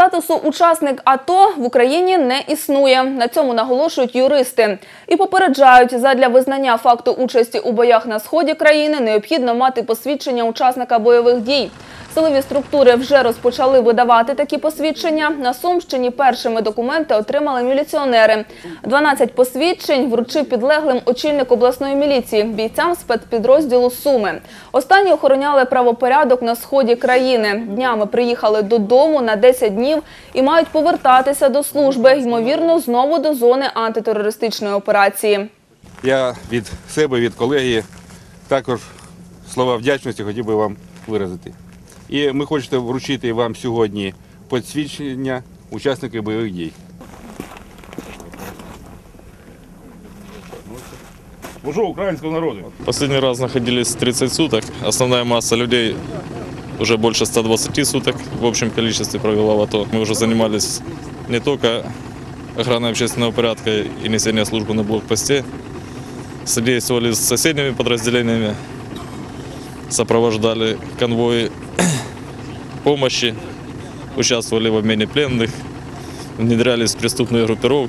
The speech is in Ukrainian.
Статусу учасник АТО в Україні не існує. На цьому наголошують юристи. І попереджають, задля визнання факту участі у боях на сході країни необхідно мати посвідчення учасника бойових дій. Силові структури вже розпочали видавати такі посвідчення. На Сумщині першими документи отримали міліціонери. 12 посвідчень вручив підлеглим очільник обласної міліції бійцям спецпідрозділу Суми. Останні охороняли правопорядок на сході країни. Днями приїхали додому на 10 днів і мають повертатися до служби, ймовірно, знову до зони антитерористичної операції. Я від себе, від колеги також слова вдячності хотів би вам виразити. І ми хочемо вручити вам сьогодні посвідчення учасників бойових дій. Служу українському народу. Последний раз находились 30 суток. Основная масса людей уже больше 120 суток в общем количестве провела в АТО. Мы уже занимались не только охраной общественного порядка и несения службы на блокпосте, содействовали с соседними подразделениями, сопровождали конвои помощи, участвовали в обмене пленных, внедрялись в преступные группировки.